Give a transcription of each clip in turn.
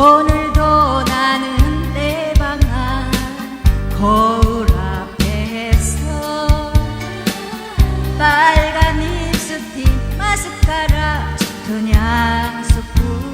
오늘도 나는 내 방 안 거울 앞에서 빨간 립스틱 마스카라 두냥 쏟고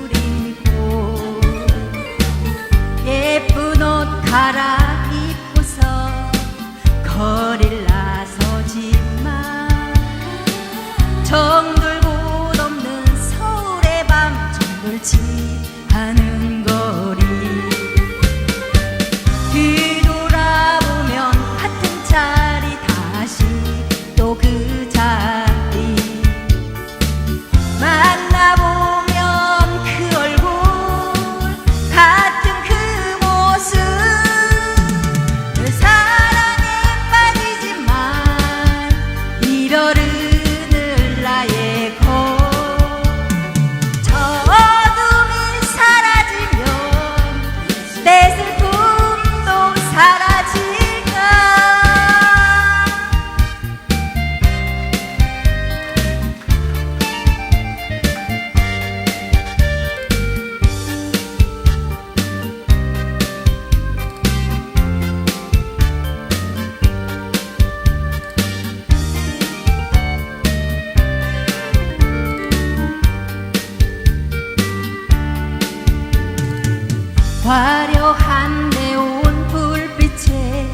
화려한데 온 불빛에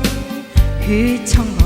그 청바